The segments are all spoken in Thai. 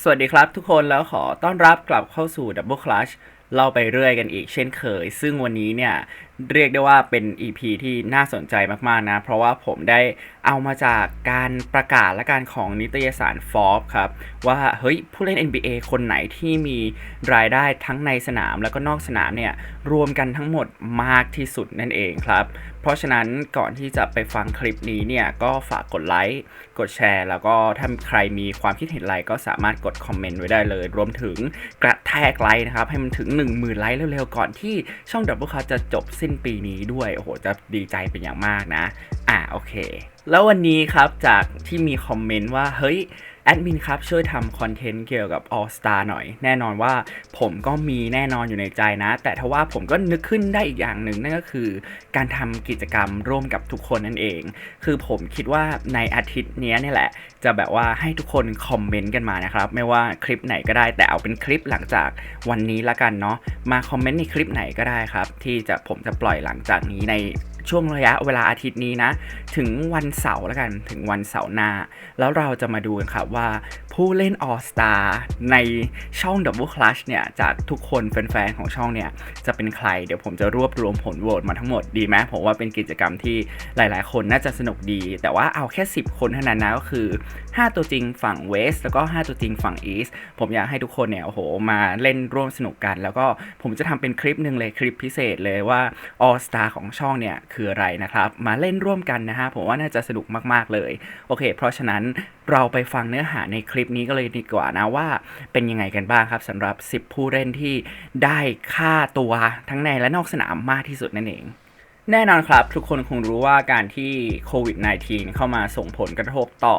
สวัสดีครับทุกคนแล้วขอต้อนรับกลับเข้าสู่ Double Clutch เราไปเรื่อยกันอีกเช่นเคย ซึ่งวันนี้เนี่ยเรียกได้ว่าเป็น EP ที่น่าสนใจมากๆนะ เพราะว่าผมได้เอามาจากการประกาศและการของนิตยสาร Forbes ครับ ว่าเฮ้ยผู้เล่น NBA คนไหนที่มีรายได้ทั้งในสนามแล้วก็นอกสนามเนี่ย รวมกันทั้งหมดมากที่สุดนั่นเองครับ เพราะฉะนั้นก่อนที่จะไปฟังคลิปนี้เนี่ย ก็ฝากกดไลค์ กดแชร์ แล้วก็ถ้าใครมีความคิดเห็นอะไรก็สามารถกดคอมเมนต์ไว้ได้เลย รวมถึงกระแทกไลค์นะครับให้มันถึง 1 0,000ไลค์เร็วๆก่อนที่ช่อง Double Cut จะจบสิ้นปีนี้ด้วย โอ้โห จะดีใจเป็นอย่างมากนะ อ่าโอเค แล้ววันนี้ครับจากที่มีคอมเมนต์ว่า เฮ้ย แอดมินครับช่วยทำคอนเทนต์เกี่ยวกับ All Star หน่อย แน่นอนว่าผมก็มีแน่นอนอยู่ในใจนะ แต่ถ้าว่าผมก็นึกขึ้นได้อีกอย่างหนึ่งนั่นก็คือ การทำกิจกรรมร่วมกับทุกคนนั่นเอง คือผมคิดว่าในอาทิตย์นี้นี่แหละ จะแบบว่าให้ทุกคนคอมเมนต์กันมานะครับ ไม่ว่าคลิปไหนก็ได้แต่เอาเป็นคลิปหลังจากวันนี้ละกันเนาะมาคอมเมนต์ในคลิปไหนก็ได้ครับ ที่จะผมจะปล่อยหลังจากนี้ใน ช่วงระยะเวลาอาทิตย์นี้นะ ถึงวันเสาร์แล้วกันถึงวันเสาร์หน้า แล้วเราจะมาดูกันครับว่าผู้เล่น All Star ในช่อง Double Clutch เนี่ยจากทุกคนแฟนๆของช่องเนี่ย จะเป็นใคร เดี๋ยวผมจะรวบรวมผลโหวตมาทั้งหมดดีไหมผมว่าเป็นกิจกรรมที่หลายๆ คนน่าจะสนุกดี แต่ว่าเอาแค่ 10 คนเท่านั้นนะก็คือ 5 ตัวจริงฝั่ง West แล้วก็ 5 ตัวจริงฝั่ง East ผมอยากให้ทุกคนเนี่ยโอ้โหมาเล่นร่วมสนุกกัน แล้วก็ผมจะทำเป็นคลิปหนึ่งเลยคลิปพิเศษเลยว่า All Star ของช่องเนี่ยคืออะไรนะครับ มาเล่นร่วมกันนะฮะผมว่าน่าจะสนุกมากๆเลย โอเค เพราะฉะนั้นเราไปฟังเนื้อหาในคลิปนี้ก็เลยดีกว่านะว่าเป็นยังไงกันบ้างครับสำหรับ 10 ผู้เล่นที่ได้ค่าตัวทั้งในและนอกสนามมากที่สุดนั่นเองแน่นอนครับ ทุกคนคงรู้ว่าการที่โควิด -19 เข้ามาส่งผลกระทบต่อ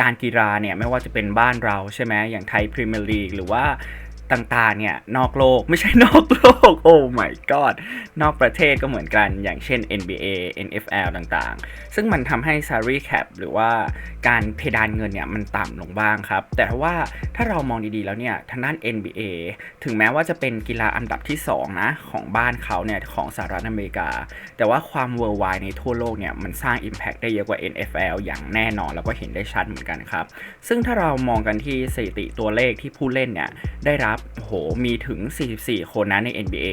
การกีฬาเนี่ย ไม่ว่าจะเป็นบ้านเราใช่ไหมอย่างไทยพรีเมียร์ลีกหรือว่า ต่างๆเนี่ยนอกโลกไม่ใช่นอกโลก โอ้ my god นอกประเทศก็เหมือนกันอย่างเช่น NBA NFL ต่างๆ ซึ่งมันทำให้ salary cap หรือว่าการเพดานเงินเนี่ยมันต่ำลงบ้างครับ แต่ว่าถ้าเรามองดีๆแล้วเนี่ยทางด้าน NBA ถึงแม้ว่าจะเป็นกีฬาอันดับที่ 2 นะ ของบ้านเขาเนี่ยของสหรัฐอเมริกา แต่ว่าความ worldwide ในทั่วโลกเนี่ยมันสร้าง impact ได้เยอะกว่า NFL อย่างแน่นอนแล้วก็เห็นได้ชัดเหมือนกันครับ ซึ่งถ้าเรามองกันที่สถิติตัวเลขที่ผู้เล่นเนี่ยได้รับโอ้โหมีถึง 44 คนนะใน NBA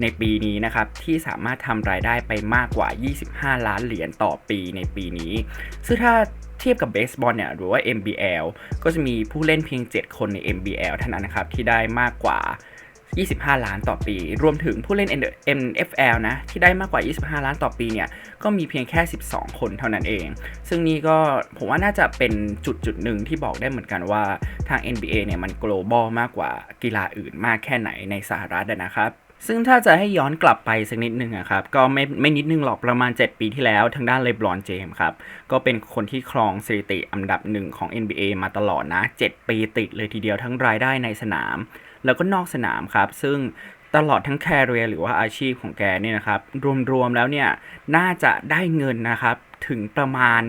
ในปีนี้นะครับที่สามารถทำรายได้ไปมากกว่า 25 ล้านเหรียญต่อปีในปีนี้ ซึ่งถ้าเทียบกับเบสบอลเนี่ยหรือว่า NBL ก็จะมีผู้เล่นเพียง 7 คนใน NBL เท่านั้นนะครับที่ได้มากกว่า 25 ล้านต่อปี รวมถึงผู้เล่น NFL นะ ที่ได้มากกว่า 25 ล้านต่อปีเนี่ย ก็มีเพียงแค่ 12 คนเท่านั้นเอง ซึ่งนี่ก็ผมว่าน่าจะเป็นจุดจุดหนึ่งที่บอกได้เหมือนกันว่าทาง NBA เนี่ยมัน global มากกว่ากีฬาอื่นมากแค่ไหนในสหรัฐนะครับซึ่งถ้าจะให้ย้อนกลับไปสักนิดนึงอะครับ ก็ไม่ไม่นิดนึงหรอกประมาณ 7 ปีที่แล้ว ทางด้านเลบรอนเจมส์ครับ ก็เป็นคนที่ครองสถิติอันดับหนึ่งของ NBA มาตลอดนะ 7 ปีติดเลยทีเดียวทั้งรายได้ในสนาม แล้วก็นอกสนามครับ ซึ่งตลอดทั้งแคริเอร์หรือว่าอาชีพของแกเนี่ยนะครับ รวมๆแล้วเนี่ย น่าจะได้เงินนะครับ ถึงประมาณ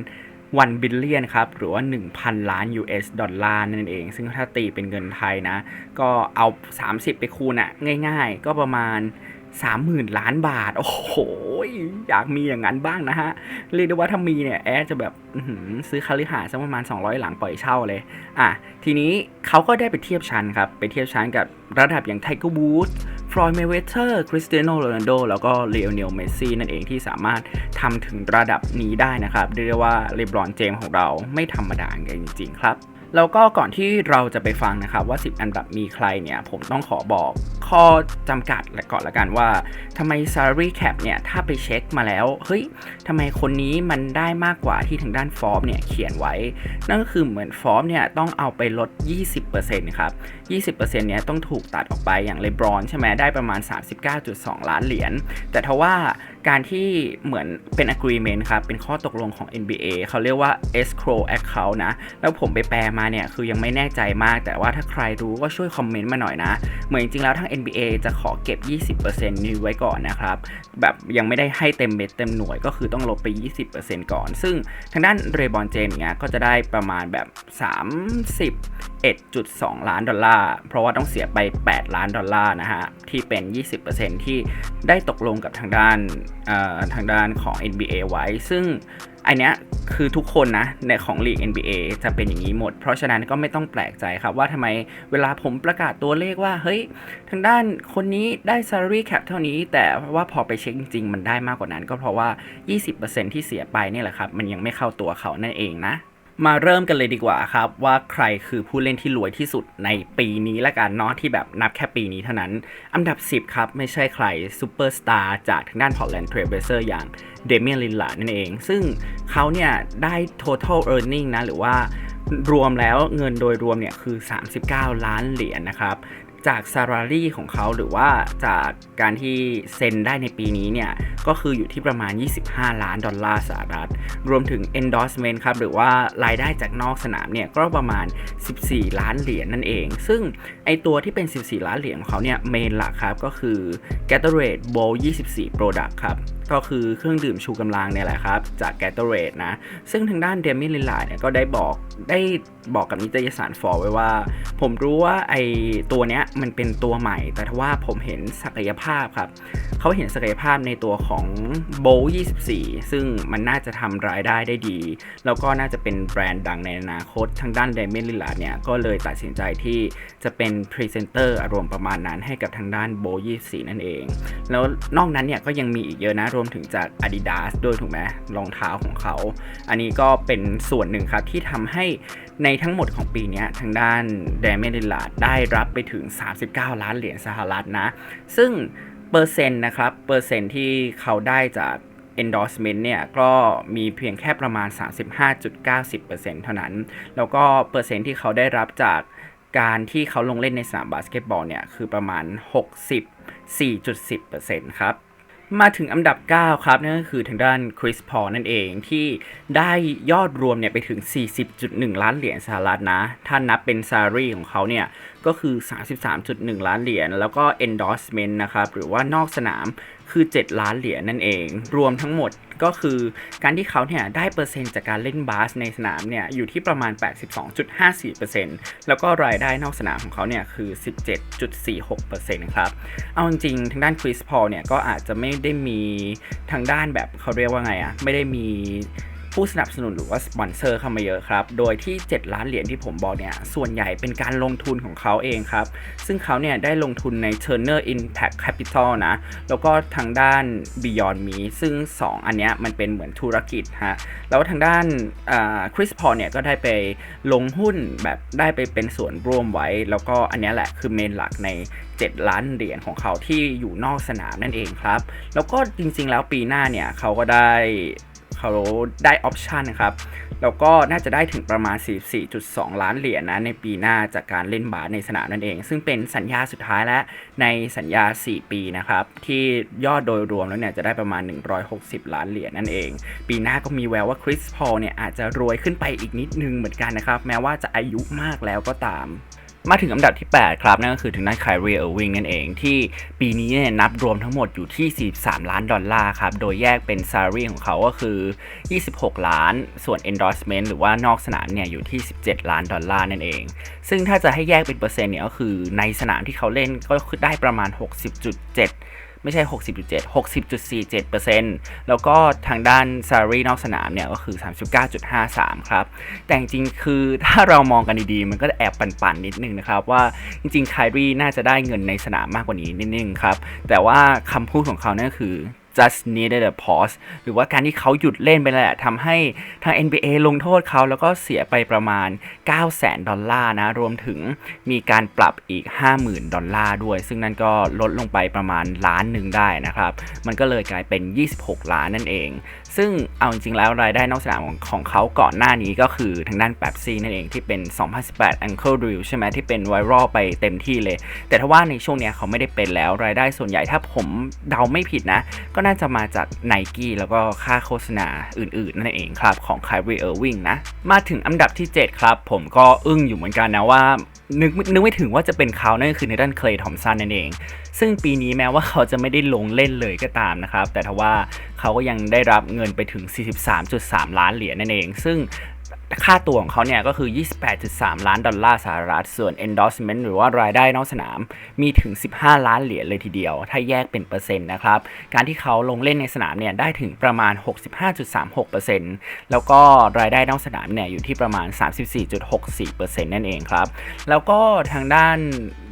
วันบิลเลียนครับ หรือว่า 1,000 ล้าน US ดอลลาร์นั่นเอง ซึ่งถ้าตีเป็นเงินไทยนะ ก็เอา 30 ไปคูณอะง่ายๆ ก็ประมาณ 30,000 ล้านบาท โอ้โห อยากมีอย่างนั้นบ้างนะฮะ เรียกได้ว่าถ้ามีเนี่ยแอดจะแบบซื้อคาลิหาสักประมาณ 200 หลังปล่อยเช่าเลย อะ ทีนี้เขาก็ได้ไปเทียบชั้นครับ ไปเทียบชั้นกับระดับอย่างไทเกอร์วูดฟลอยด์เมเวเตอร์คริสเตียโนโรนัลโดแล้วก็เลโอเนลเมสซี่นั่นเองที่สามารถทำถึงระดับนี้ได้นะครับ เรียกได้ว่าเลบรอนเจมของเราไม่ธรรมดาจริงๆครับ แล้วก็ก่อนที่เราจะไปฟังนะครับว่า 10 อันดับมีใครเนี่ย ผมต้องขอบอกข้อจำกัดก่อนละกันว่าทำไม salary cap เนี่ย ถ้าไปเช็คมาแล้ว เฮ้ย ทำไมคนนี้มันได้มากกว่าที่ทางด้านฟอร์มเนี่ยเขียนไว้ นั่นก็คือเหมือนฟอร์มเนี่ยต้องเอาไปลด 20%ครับ 20%เนี่ยต้องถูกตัดออกไปอย่างเลบรอนใช่ไหมได้ประมาณ 39.2 ล้านเหรียญ แต่ทว่าการที่เหมือนเป็น agreement ครับ เป็นข้อตกลงของ NBA เขาเรียกว่า escrow account นะ แล้วผมไปแปลมาเนี่ย คือยังไม่แน่ใจมาก แต่ว่าถ้าใครรู้ก็ช่วยคอมเมนต์มาหน่อยนะ เหมือนจริงๆแล้วทาง NBA จะขอเก็บ 20%นี้ไว้ก่อนนะครับ แบบยังไม่ได้ให้เต็มเม็ดเต็มหน่วยก็คือต้องลบไป 20%ก่อน ซึ่งทางด้านเรย์บอนเจมเนี่ยก็จะได้ประมาณแบบ 31.2 ล้านดอลลาร์ เพราะว่าต้องเสียไป 8 ล้านดอลลาร์นะฮะ ที่เป็น 20%ที่ได้ตกลงกับทางด้านทางด้านของ NBA ไว้ ซึ่ง อันเนี้ยคือทุกคนนะในของลีก NBA จะเป็นอย่างนี้หมด เพราะฉะนั้นก็ไม่ต้องแปลกใจครับว่าทำไมเวลาผมประกาศตัวเลขว่า เฮ้ย ทางด้านคนนี้ได้ salary cap เท่านี้ แต่ว่าพอไปเช็คจริงๆมันได้มากกว่านั้น ก็เพราะว่า 20%ที่เสียไปนี่แหละครับ มันยังไม่เข้าตัวเขานั่นเองนะ มาเริ่มกันเลยดีกว่าครับ ว่าใครคือผู้เล่นที่รวยที่สุดในปีนี้ละกันเนาะที่แบบนับแค่ปีนี้เท่านั้น อันดับ 10 ครับ ไม่ใช่ใครซูเปอร์สตาร์จากทางด้านพอร์ตแลนด์เทรเวเซอร์อย่างเดเมียนลินลานั่นเอง ซึ่งเขาเนี่ยได้ total earning นะ หรือว่ารวมแล้วเงินโดยรวมเนี่ยคือ 39 ล้านเหรียญนะครับ จากซา l ารีของเขาหรือว่าจากการที่เซ็นได้ในปีนี้เนี่ยก็คืออยู่ที่ประมาณ 25 ล้านดอลลาร์สหรัฐ รวมถึง endorsement ครับหรือว่ารายได้จากนอกสนามเนี่ยก็ประมาณ 14 ล้านเหรียญนั่นเอง ซึ่งไอตัวที่เป็น 14 ล้านเหรียญของเขาเนี่ยเมนหลักครับก็คือ Gatorade Bowl 24 Product ครับก็คือเครื่องดื่มชูกำลังเนี่ยแหละครับ จาก Gatorade นะ ซึ่งทางด้านเดมิลิลลาเนี่ยก็ได้บอกได้บอกกับนิตยสารฟอร์ไว้ว่า ผมรู้ว่าไอตัวเนี้ยมันเป็นตัวใหม่ แต่ทว่าผมเห็นศักยภาพครับ เขาเห็นศักยภาพในตัวของโบ24 ซึ่งมันน่าจะทำรายได้ได้ดี แล้วก็น่าจะเป็นแบรนด์ดังในอนาคตทางด้านเดเมิลิลาเนี่ย ก็เลยตัดสินใจที่จะเป็นพรีเซนเตอร์อารมณ์ประมาณนั้นให้กับทางด้านโบ24 นั่นเอง แล้วนอกนั้นเนี่ยก็ยังมีอีกเยอะนะ รวมถึงจาก Adidas ด้วยถูกไหมรองเท้าของเขา อันนี้ก็เป็นส่วนหนึ่งครับที่ทำให้ในทั้งหมดของปีนี้ทางด้านเดเมิลิลลาได้รับไปถึง 39 ล้านเหรียญสหรัฐนะ ซึ่ง เปอร์เซ็นต์นะครับ เปอร์เซ็นต์ที่เขาได้จาก endorsement เนี่ยก็มีเพียงแค่ประมาณ 35.90%เท่านั้น แล้วก็เปอร์เซ็นต์ที่เขาได้รับจากการที่เขาลงเล่นในสนามบาสเกตบอลเนี่ยคือประมาณ 64.10%ครับ มาถึงอันดับ 9 ครับ นั่นก็คือทางด้านคริสพอนั่นเองที่ได้ยอดรวมเนี่ยไปถึง 40.1 ล้านเหรียญสหรัฐนะ ถ้านับเป็นซารีของเขาเนี่ย ก็คือ 33.1 ล้านเหรียญ แล้วก็ endorsement นะครับ หรือว่านอกสนามคือ 7 ล้านเหรียญนั่นเอง รวมทั้งหมดก็คือการที่เขาเนี่ยได้เปอร์เซ็นต์จากการเล่นบาสในสนามเนี่ยอยู่ที่ประมาณ 82.54%แล้วก็รายได้นอกสนามของเขาเนี่ยคือ 17.46%ครับ เอาจริงทางด้านคริสพอลเนี่ยก็อาจจะไม่ได้มีทางด้านแบบเขาเรียกว่าไงอะไม่ได้มี ผู้สนับสนุนหรือว่าสปอนเซอร์เข้ามาเยอะครับ โดยที่ 7 ล้านเหรียญที่ผมบอกเนี่ย ส่วนใหญ่เป็นการลงทุนของเขาเองครับ ซึ่งเขาเนี่ยได้ลงทุนใน Turner Impact Capital นะ แล้วก็ทางด้าน Beyond Me ซึ่ง 2 อันเนี้ยมันเป็นเหมือนธุรกิจฮะ แล้วทางด้านคริสพอลเนี่ยก็ได้ไปลงหุ้นแบบได้ไปเป็นส่วนร่วมไว้ แล้วก็อันเนี้ยแหละคือเมนหลักใน 7 ล้านเหรียญของเขาที่อยู่นอกสนามนั่นเองครับ แล้วก็จริงๆแล้วปีหน้าเนี่ยเขาก็ได้ เขาได้ออปชันครับ แล้วก็น่าจะได้ถึงประมาณ 44.2 ล้านเหรียญนะในปีหน้าจากการเล่นบาสในสนามนั่นเอง ซึ่งเป็นสัญญาสุดท้ายและในสัญญา 4 ปีนะครับ ที่ยอดโดยรวมแล้วเนี่ยจะได้ประมาณ 160 ล้านเหรียญนั่นเอง ปีหน้าก็มีแววว่าคริสพอลเนี่ยอาจจะรวยขึ้นไปอีกนิดนึงเหมือนกันนะครับ แม้ว่าจะอายุมากแล้วก็ตาม มาถึงอันดับที่ 8 ครับ นั่นก็คือถึงด้านไคลรีเออร์วิงนั่นเอง ที่ปีนี้เนี่ยนับรวมทั้งหมดอยู่ที่ 43 ล้านดอลลาร์ครับ โดยแยกเป็นซารีของเขาก็คือ 26 ล้าน ส่วน endorsement หรือว่านอกสนามเนี่ยอยู่ที่ 17 ล้านดอลลาร์นั่นเอง ซึ่งถ้าจะให้แยกเป็นเปอร์เซ็นต์เนี่ยก็คือในสนามที่เขาเล่นก็คือได้ประมาณ 60.7 ไม่ใช่ 60.7 60.47%แล้วก็ทางด้าน salary นอกสนามเนี่ยก็คือ 39.53 ครับ แต่จริงๆคือถ้าเรามองกันดีๆ มันก็แอบปั่นๆนิดนึงนะครับว่าจริงๆไครีน่าจะได้เงินในสนามมากกว่านี้นิดนึงครับ แต่ว่าคำพูดของเขาเนี่ยคือ just needed a pause หรือว่าการที่เขาหยุดเล่นไปแหละทำให้ทาง NBA ลงโทษเขาแล้วก็เสียไปประมาณ 9 0 0 0 0 0ดอลลาร์นะ รวมถึงมีการปรับอีก 50,000 ดอลลาร์ด้วย ซึ่งนั่นก็ลดลงไปประมาณล้านหนึ่งได้นะครับ มันก็เลยกลายเป็น 26 ล้านนั่นเองซึ่งเอาจริงๆแล้วรายได้นอกสนามของของเขาก่อนหน้านี้ก็คือทางด้านแป๊บซี่นั่นเองที่เป็น 2018 Ankle Drill ใช่ไหมที่เป็นไวรัลไปเต็มที่เลย แต่ถ้าว่าในช่วงเนี้ยเขาไม่ได้เป็นแล้วรายได้ส่วนใหญ่ถ้าผมเดาไม่ผิดนะ ก็น่าจะมาจาก n i กี้แล้วก็ค่าโฆษณาอื่นๆ นั่นเองครับของ Kyrie Irving นะ มาถึงอันดับที่ 7 ครับ ผมก็อึ้งอยู่เหมือนกันนะว่านึกนึกไม่ถึงว่าจะเป็นเขานั่นก็คือในด้านเคลย์ทอมสันนั่นเอง ซึ่งปีนี้แม้ว่าเขาจะไม่ได้ลงเล่นเลยก็ตามนะครับ แต่ทว่า เขาก็ยังได้รับเงินไปถึง 43.3 ล้านเหรียญนั่นเอง ซึ่ง ค่าตัวของเขาเนี่ยก็คือ 28.3 ล้านดอลลาร์สหรัฐ ส่วน endorsement หรือว่ารายได้นอกสนามมีถึง 15 ล้านเหรียญเลยทีเดียว ถ้าแยกเป็นเปอร์เซ็นต์นะครับ การที่เขาลงเล่นในสนามเนี่ยได้ถึงประมาณ 65.36%แล้วก็รายได้นอกสนามเนี่ยอยู่ที่ประมาณ 34.64%นั่นเองครับ แล้วก็ทางด้าน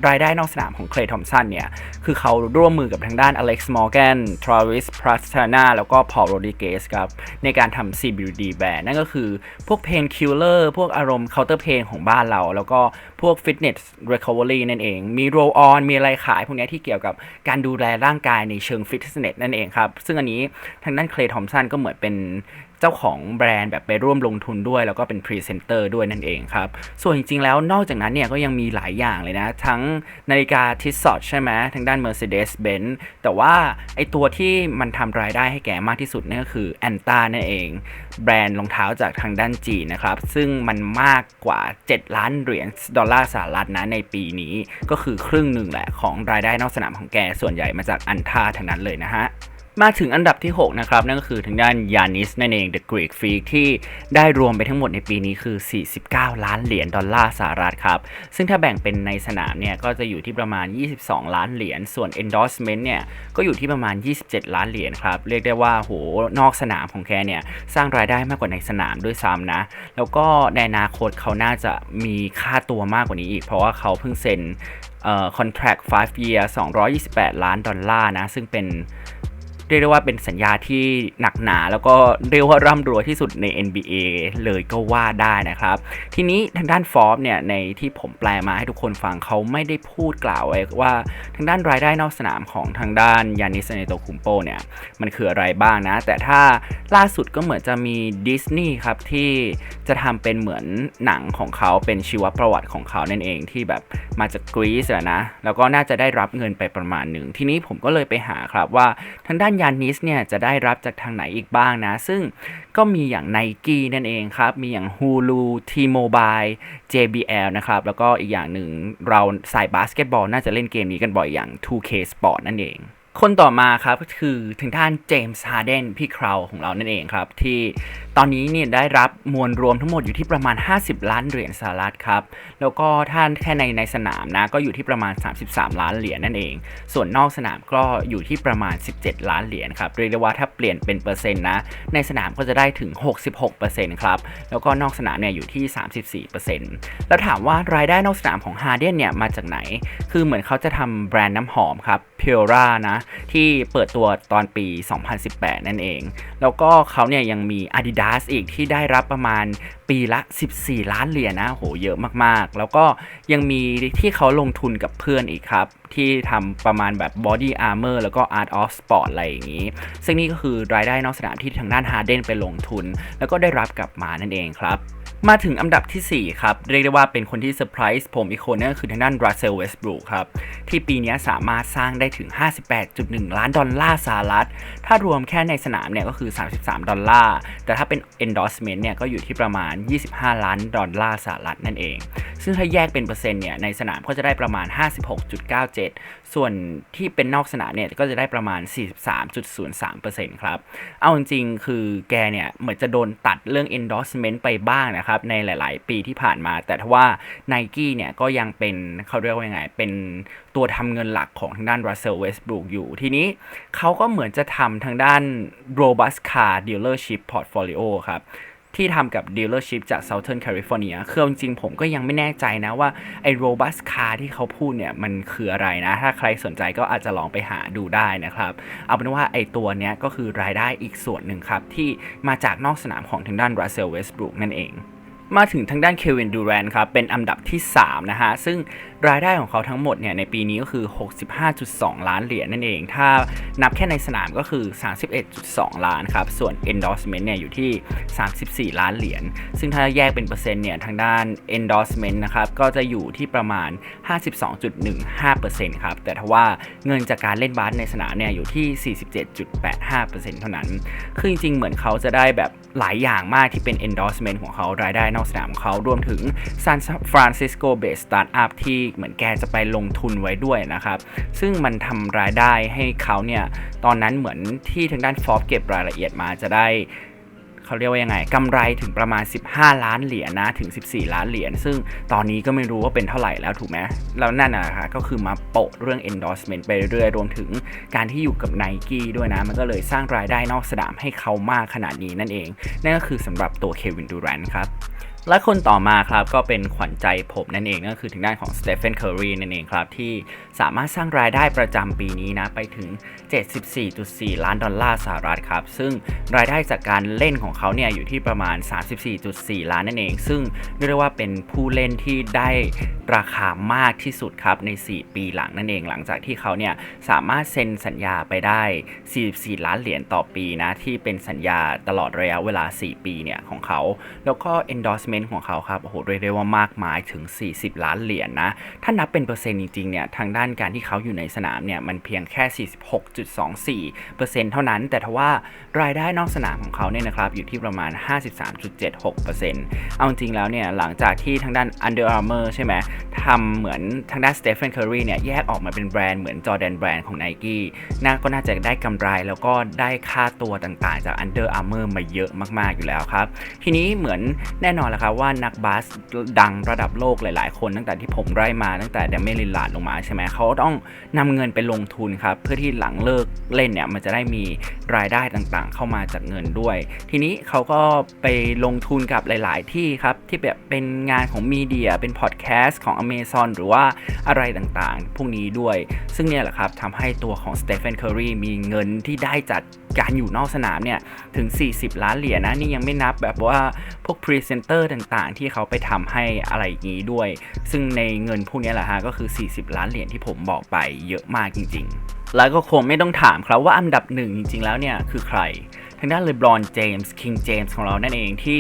รายได้นอกสนามของเคลย์ทอมสันเนี่ย คือเขาร่วมมือกับทางด้านอเล็กซ์มอร์แกนทราวิสพรัสตานาแล้วก็พอลโรดิเกสครับในการทำ CBD แบรนด์นั่นก็คือพวกเพนคิลเลอร์พวกอารมณ์เคาน์เตอร์เพลงของบ้านเรา แล้วก็พวกฟิตเนสเรีคอเวอรี่นั่นเอง มีโรออนมีอะไรขายพวกนี้ที่เกี่ยวกับการดูแลร่างกายในเชิงฟิตเนสนั่นเองครับ ซึ่งอันนี้ทางด้านเคลย์ทอมสันก็เหมือนเป็น เจ้าของแบรนด์แบบไปร่วมลงทุนด้วย แล้วก็เป็นพรีเซนเตอร์ด้วยนั่นเองครับ ส่วนจริงๆ แล้วนอกจากนั้นเนี่ยก็ยังมีหลายอย่างเลยนะ ทั้งนาฬิกาทิสซอดใช่ไหมทางด้าน Mercedes-Benz แต่ว่าไอตัวที่มันทำรายได้ให้แกมากที่สุดนั่นก็คือ a n t a นั่นเอง แบรนด์รองเท้าจากทางด้านจีนนะครับ ซึ่งมันมากกว่า 7 ล้านเหรียญดอลลาร์สหรัฐนะในปีนี้ก็คือครึ่งหนึ่งแหละของรายได้นอกสนามของแกส่วนใหญ่มาจากอันทาทั้งนั้นเลยนะฮะ มาถึงอันดับที่ 6 นะครับ นั่นก็คือทางด้านยานิสนั่นเอง The Greek Freak ที่ได้รวมไปทั้งหมดในปีนี้คือ 49 ล้านเหรียญดอลลาร์สหรัฐครับ ซึ่งถ้าแบ่งเป็นในสนามเนี่ย ก็จะอยู่ที่ประมาณ 22 ล้านเหรียญส่วน endorsement เนี่ย ก็อยู่ที่ประมาณ 27 ล้านเหรียญครับ เรียกได้ว่าโหนอกสนามของแกเนี่ย สร้างรายได้มากกว่าในสนามด้วยซ้ำนะ แล้วก็ในอนาคตเขาน่าจะมีค่าตัวมากกว่านี้อีก เพราะว่าเขาเพิ่งเซ็นเอ่อ contract 5 year 228 ล้านดอลลาร์นะ ซึ่งเป็น เรียกได้ว่าเป็นสัญญาที่หนักหนา แล้วก็เรียกว่าร่ำรวยที่สุดใน NBA เลยก็ว่าได้นะครับ ทีนี้ทางด้านฟอร์บเนี่ยในที่ผมแปลมาให้ทุกคนฟังเขาไม่ได้พูดกล่าวไว้ว่าทางด้านรายได้นอกสนามของทางด้านยานิสเนโตคุมโปเนี่ยมันคืออะไรบ้างนะ แต่ถ้าล่าสุดก็เหมือนจะมีดิสนีย์ครับที่จะทำเป็นเหมือนหนังของเขาเป็นชีวประวัติของเขานั่นเองที่แบบมาจากกรีซอะนะแล้วก็น่าจะได้รับเงินไปประมาณหนึ่งทีนี้ผมก็เลยไปหาครับว่าทางด้านยานิสเนี่ยจะได้รับจากทางไหนอีกบ้างนะ ซึ่งก็มีอย่าง n i กี้นั่นเองครับ มีอย่าง Hulu T-Mobile JBL นะครับ แล้วก็อีกอย่างหนึ่งเราสายบาสเกตบอลน่าจะเล่นเกมนี้กันบ่อยอย่าง 2K Sport นั่นเอง คนต่อมาครับก็คือถึงท่านเจมส์ฮาร์เดนพี่คราวของเรานั่นเองครับ ที่ตอนนี้เนี่ยได้รับมวลรวมทั้งหมดอยู่ที่ประมาณ 50 ล้านเหรียญสหรัฐครับ แล้วก็ท่านแค่ในในสนามนะก็อยู่ที่ประมาณ 33 ล้านเหรียญนั่นเอง ส่วนนอกสนามก็อยู่ที่ประมาณ 17 ล้านเหรียญครับเรียกได้ว่าถ้าเปลี่ยนเป็นเปอร์เซ็นต์นะในสนามก็จะได้ถึง 66%ครับแล้วก็นอกสนามเนี่ยอยู่ที่ 34%แล้วถามว่ารายได้นอกสนามของฮาร์เดนเนี่ยมาจากไหน คือเหมือนเขาจะทำแบรนด์น้ำหอมครับ p u r a นะที่เปิดตัวตอนปี 2018 นั่นเอง แล้วก็เขาเนี่ยยังมี Adidas อีกที่ได้รับประมาณปีละ 14 ล้านเหรียญนะโหเยอะมากๆ แล้วก็ยังมีที่เขาลงทุนกับเพื่อนอีกครับ ที่ทำประมาณแบบ Body Armor แล้วก็ Art of Sport อะไรอย่างนี้ ซึ่งนี่ก็คือรายได้นอกสนามที่ทางด้านฮาร์เดนไปลงทุน แล้วก็ได้รับกลับมานั่นเองครับ มาถึงอันดับทีสี่ 4 ครับ เรียกได้ว่าเป็นคนที่เซอร์ไพรส์ผมอีกคนนั่นก็คือทางด้านรัสเซลเวสบรูครับ ที่ปีนี้สามารถสร้างได้ถึง 58.1 ล้านดอลลาร์สหรัฐ ถ้ารวมแค่ในสนามเนี่ยก็คือ 33 ดอลลาร์ แต่ถ้าเป็น endorsement เนี่ยก็อยู่ที่ประมาณ 25 ล้านดอลลาร์สหรัฐนั่นเอง ซึ่งถ้าแยกเป็นเปอร์เซ็นต์เนี่ยในสนามก็จะได้ประมาณ 56.97 ส่วนที่เป็นนอกสนามเนี่ยก็จะได้ประมาณ 43.03%ครับ เอาจริงๆคือแกเนี่ยเหมือนจะโดนตัดเรื่อง endorsement ไปบ้างนะครับครับในหลาย ๆ ปีที่ผ่านมา แต่ถ้าว่า n i กี้เนี่ยก็ยังเป็นเขาเรียกว่ายังไง เป็นตัวทำเงินหลักของทางด้าน Russell Westbrook อยู่ ทีนี้เขาก็เหมือนจะทำทางด้าน Robust Car Dealership Portfolio ครับที่ทำกับ dealership จาก Southern California คือจริงๆผมก็ยังไม่แน่ใจนะว่า ไอ้ robust car ที่เขาพูดเนี่ย มันคืออะไรนะ ถ้าใครสนใจก็อาจจะลองไปหาดูได้นะครับ เอาเป็นว่าไอ้ตัวเนี้ยก็คือรายได้อีกส่วนหนึ่งครับ ที่มาจากนอกสนามของทางด้าน Russell Westbrook นั่นเอง มาถึงทางด้านเควินดูแรนครับเป็นอันดับที่ 3 นะฮะ ซึ่งรายได้ของเขาทั้งหมดเนี่ยในปีนี้ก็คือ 65.2 ล้านเหรียญนั่นเอง ถ้านับแค่ในสนามก็คือ 31.2 ล้านครับ ส่วน endorsement เนี่ยอยู่ที่ 34 ล้านเหรียญซึ่งถ้าแยกเป็นเปอร์เซ็นต์เนี่ยทางด้าน endorsement นะครับก็จะอยู่ที่ประมาณ 52.15%ครับแต่ถ้าว่าเงินจากการเล่นบาสในสนามเนี่ยอยู่ที่ 47.85%เท่านั้นคือจริงๆเหมือนเขาจะได้แบบหลายอย่างมากที่เป็น endorsement ของเขารายได้นอกสนามเขารวมถึง San Francisco based startup ที่เหมือนแกจะไปลงทุนไว้ด้วยนะครับ ซึ่งมันทำรายได้ให้เขาเนี่ย ตอนนั้นเหมือนที่ทางด้านฟอบเก็บรายละเอียดมาจะได้เขาเรียกว่ายังไงกำไรถึงประมาณ 15 ล้านเหรียญนะถึง 14 ล้านเหรียญซึ่งตอนนี้ก็ไม่รู้ว่าเป็นเท่าไหร่แล้วถูกไหมแล้วนั่นนะก็คือมาโปะเรื่อง endorsement ไปเรื่อยรวมถึงการที่อยู่กับ n i กี้ด้วยนะ มันก็เลยสร้างรายได้นอกสนามให้เขามากขนาดนี้นั่นเอง นั่นก็คือสำหรับตัวเควินดูแรนครับ และคนต่อมาครับก็เป็นขวัญใจผมนั่นเองก็คือทางด้านของสเตฟานเคอรีนั่นเองครับที่สามารถสร้างรายได้ประจำปีนี้นะไปถึง 74.4 ล้านดอลลาร์สหรัฐครับซึ่งรายได้จากการเล่นของเขาเนี่ยอยู่ที่ประมาณ 34.4 ล้านนั่นเอง ซึ่งเรียกได้ว่าเป็นผู้เล่นที่ได้ ราคามากที่สุดครับใน 4 ปีหลังนั่นเองหลังจากที่เขาเนี่ยสามารถเซ็นสัญญาไปได้ 44 ล้านเหรียญต่อปีนะที่เป็นสัญญาตลอดระยะเวลา 4 ปีเนี่ยของเขา แล้วก็ endorsement ของเขาครับโอ้โหเรียกได้ว่ามากมายถึง 40 ล้านเหรียญนนะถ้านับเป็นเปอร์เซ็นต์จริงๆเนี่ยทางด้านการที่เขาอยู่ในสนามเนี่ยมันเพียงแค่ 46.24%เท่านั้น แต่ทว่ารายได้นอกสนามของเขาเนี่ยนะครับอยู่ที่ประมาณ 53.76%เอาจริงแล้วเนี่ยหลังจากที่ทางด้าน Under Armour ใช่ไหมทำเหมือนทางด้าน Stephen Curry เนี่ยแยกออกมาเป็นแบรนด์เหมือน Jordan Brand ของ Nike น่าก็น่าจะได้กำไรแล้วก็ได้ค่าตัวต่างๆ จาก Under Armour มาเยอะมากๆอยู่แล้วครับ ทีนี้เหมือนแน่นอนแหละครับว่านักบาสดังระดับโลกหลายๆ คนตั้งแต่ที่ผมไล่มาตั้งแต่เดมเมลินลาดลงมาใช่ไหมเขาต้องนำเงินไปลงทุนครับ เพื่อที่หลังเลิกเล่นเนี่ยมันจะได้มีรายได้ต่างๆ เข้ามาจากเงินด้วย ทีนี้เขาก็ไปลงทุนกับหลาย ๆ ที่ครับที่แบบเป็นงานของมีเดียเป็นพอดแคสต์ของ Amazon หรือว่าอะไรต่างๆ พวกนี้ด้วย ซึ่งเนี่ยแหละครับทำให้ตัวของสเตฟ e n นเคอรีมีเงินที่ได้จากการอยู่นอกสนามเนี่ยถึง 40 ล้านเหรียญนะนี่ยังไม่นับแบบว่าพวกพรีเซนเตอร์ต่างๆ ที่เขาไปทำให้อะไรอย่างนี้ด้วย ซึ่งในเงินพวกนี้แหละฮะก็คือ 40 ล้านเหรียญที่ผมบอกไปเยอะมากจริง ๆ แล้วก็คงไม่ต้องถามครับว่าอันดับหนึ่งจริง ๆ แล้วเนี่ยคือใคร ทางด้านเลบรอนเจมส์คิงเจมส์ของเรานั่นเองที่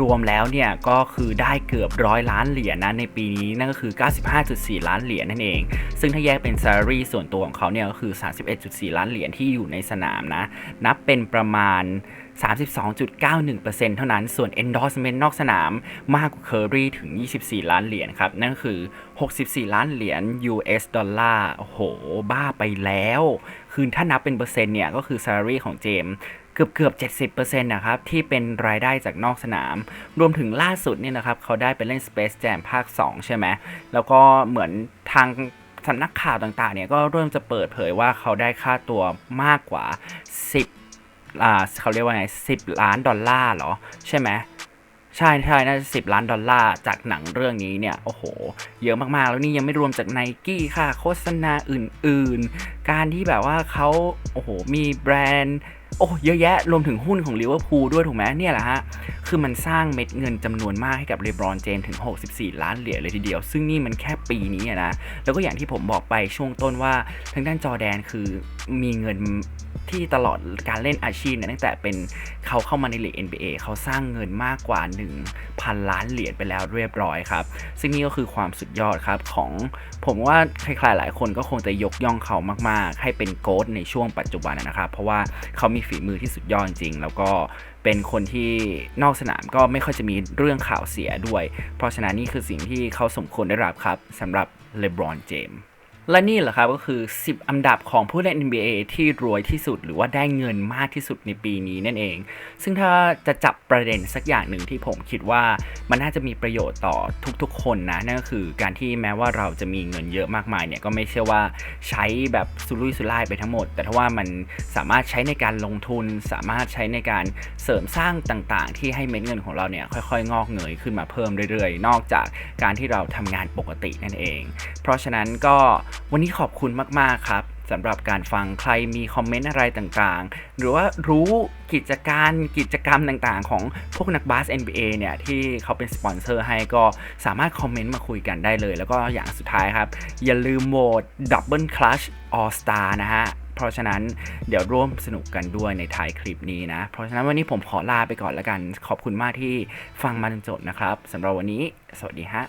รวมแล้วเนี่ยก็คือได้เกือบร้อยล้านเหรียญนะในปีนี้นั่นก็คือ 95.4 ล้านเหรียญนั่นเอง ซึ่งถ้าแยกเป็น salary ส่วนตัวของเขาเนี่ยก็คือ 31.4 ล้านเหรียญที่อยู่ในสนามนะ นับเป็นประมาณ32.91%เท่านั้น ส่วน endorsement นอกสนามมากกว่าเคอรี่ถึง 24 ล้านเหรียญครับ นั่นคือ 64 ล้านเหรียญ US ดอลลาร์ โห บ้าไปแล้ว คือถ้านับเป็นเปอร์เซ็นต์เนี่ย ก็คือ salary ของเจมส์ กือบเกือบ 70%นะครับที่เป็นรายได้จากนอกสนาม รวมถึงล่าสุดเนี่ยนะครับเขาได้ไปเล่น Space Jam ภาค 2 ใช่ไหมแล้วก็เหมือนทางสำนักข่าวต่างๆเนี่ยก็เริ่มจะเปิดเผยว่าเขาได้ค่าตัวมากกว่า 10อ่าเขาเรียกว่าไง 10 ล้านดอลลาร์หรอ ใช่ไหมใช่ใช่น่าจะสิล้านดอลลาร์จากหนังเรื่องนี้เนี่ย โอ้โห เยอะมาก ๆ แล้วนี่ยังไม่รวมจากไนกี้ค่ะ โฆษณาอื่น ๆ การที่แบบว่าเขาโอ้โห มีแบรนด์ โอ้เยอะแยะรวมถึงหุ้นของลิเวอร์พูลด้วยถูกไหมเนี่ยแหละฮะ คือมันสร้างเม็ดเงินจำนวนมากให้กับเลบรอนเจมส์ถึง 64 ล้านเหรียญเลยทีเดียว ซึ่งนี่มันแค่ปีนี้นะ แล้วก็อย่างที่ผมบอกไปช่วงต้นว่าทางด้านจอแดนคือมีเงินที่ตลอดการเล่นอาชีพเนี่ยตั้งแต่เป็นเขาเข้ามาในลีก NBA เขาสร้างเงินมากกว่า 1,000 ล้านเหรียญไปแล้วเรียบร้อยครับ ซึ่งนี่ก็คือความสุดยอดครับของ ผมว่าใครๆหลายคนก็คงจะยกย่องเขามากๆ ให้เป็นโกดในช่วงปัจจุบันนะครับ เพราะว่าเขามีฝีมือที่สุดยอดจริง แล้วก็เป็นคนที่นอกสนามก็ไม่ค่อยจะมีเรื่องข่าวเสียด้วย เพราะฉะนั้นนี่คือสิ่งที่เขาสมควรได้รับครับสำหรับเลบรอนเจมส์ และนี่แหละครับก็คือ 10 อันดับของผู้เล่น NBA ที่รวยที่สุดหรือว่าได้เงินมากที่สุดในปีนี้นั่นเอง ซึ่งถ้าจะจับประเด็นสักอย่างหนึ่งที่ผมคิดว่ามันน่าจะมีประโยชน์ต่อทุกๆ คนนะ นั่นก็คือการที่แม้ว่าเราจะมีเงินเยอะมากมายเนี่ยก็ไม่ใช่ว่าใช้แบบสุรุ่ยสุร่ายไปทั้งหมด แต่ถ้าว่ามันสามารถใช้ในการลงทุน สามารถใช้ในการเสริมสร้างต่างๆ ที่ให้เม็ดเงินของเราเนี่ยค่อยๆ งอกเงยขึ้นมาเพิ่มเรื่อยๆ นอกจากการที่เราทำงานปกตินั่นเอง เพราะฉะนั้นก็วันนี้ขอบคุณมาก ๆ ครับสำหรับการฟังใครมีคอมเมนต์อะไรต่างๆ หรือว่ารู้กิจการกิจกรรมต่างๆ ของพวกนักบาส NBA เนี่ย ที่เขาเป็นสปอนเซอร์ให้ก็สามารถคอมเมนต์มาคุยกันได้เลย แล้วก็อย่างสุดท้ายครับ อย่าลืมโหวต Double Clutch All Star นะฮะ เพราะฉะนั้นเดี๋ยวร่วมสนุกกันด้วยในท้ายคลิปนี้นะ เพราะฉะนั้นวันนี้ผมขอลาไปก่อนแล้วกัน ขอบคุณมากที่ฟังมาจนจบนะครับสำหรับวันนี้ สวัสดีฮะ